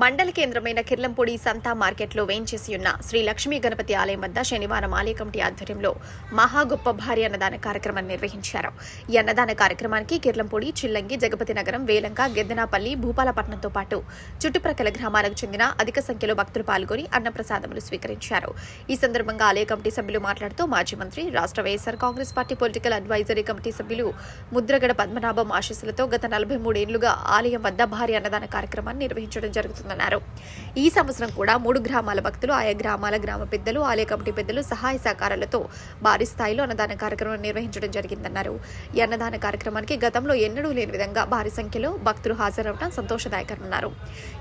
మండల కేంద్రమైన కిర్లంపూడి సంతా మార్కెట్లో వేయించేసి ఉన్న శ్రీ లక్ష్మీ గణపతి ఆలయం వద్ద శనివారం ఆలయ కమిటీ ఆధ్వర్యంలో మహా గొప్ప భారీ అన్నదాన కార్యక్రమాన్ని నిర్వహించారు. ఈ అన్నదాన కార్యక్రమానికి కిర్లంపూడి చిల్లంగి జగపతి నగరం వేలంక గెద్దనాపల్లి భూపాలపట్నంతో పాటు చుట్టుప్రక్కల గ్రామాలకు చెందిన అధిక సంఖ్యలో భక్తులు పాల్గొని అన్నప్రసాదములు స్వీకరించారు. ఈ సందర్భంగా ఆలయ కమిటీ సభ్యులు మాట్లాడుతూ మాజీ మంత్రి రాష్ట్ర YSR Congress party political advisory committee సభ్యులు ముద్రగడ పద్మనాభం ఆశీస్సులతో గత నలభై మూడేళ్ళుగా ఆలయం వద్ద భారీ అన్నదాన కార్యక్రమాన్ని నిర్వహించడం జరుగుతుంది. చేస్తుందన్నారు ఈ సంవత్సరం కూడా మూడు గ్రామాల భక్తులు ఆయా గ్రామాల గ్రామ పెద్దలు ఆలయ కమిటీ పెద్దలు సహాయ సహకారాలతో భారీ స్థాయిలో అన్నదాన కార్యక్రమం నిర్వహించడం జరిగిందన్నారు. ఈ అన్నదాన కార్యక్రమానికి గతంలో ఎన్నడూ లేని విధంగా భారీ సంఖ్యలో భక్తులు హాజరవడం సంతోషదాయకమన్నారు.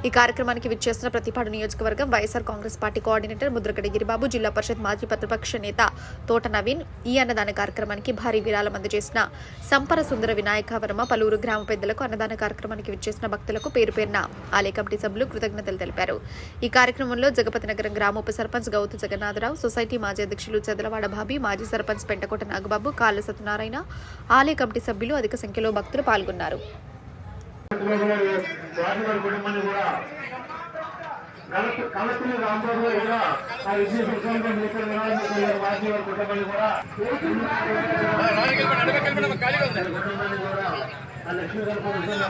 ఈ కార్యక్రమానికి విచ్చేసిన ప్రతిపాడు నియోజకవర్గం YSR Congress party coordinator Mudragada Giribabu zilla parishad మాజీ ప్రతిపక్ష నేత తోట నవీన్ ఈ అన్నదాన కార్యక్రమానికి భారీ విరాళం అందజేసిన సంపర సుందర వినాయక వర్మ పలువురు గ్రామ పెద్దలకు అన్నదాన కార్యక్రమానికి విచ్చేసిన భక్తులకు పేరు పేరున ఆలయ కమిటీ సభ్యులు కృతజ్ఞతలు తెలిపారు. ఈ కార్యక్రమంలో జగపతి నగరం గ్రామ ఉప సర్పంచ్ గౌతు జగన్నాథరావు సొసైటీ మాజీ అధ్యక్షులు చదలవాడ బాబి మాజీ సర్పంచ్ పెంటకోట నాగబాబు కాళ్ళ సత్యనారాయణ ఆలయ కమిటీ సభ్యులు అధిక సంఖ్యలో భక్తులు పాల్గొన్నారు. కలెక్టర్ రాంబాబు గారు కూడా ఆ విజయ ప్రసాదం ఇక్కడ వారి వారి కుటుంబాన్ని కూడా ఆ లక్ష్మీ గారు కావాలి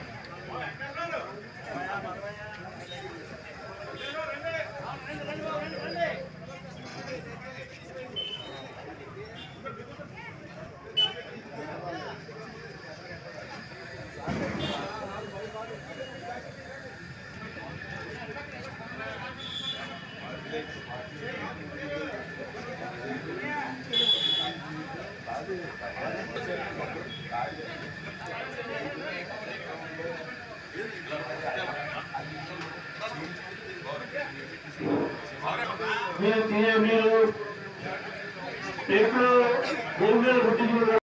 మీరు మీరు ఎప్పుడు భూమి మీద పుట్టించుకున్నారు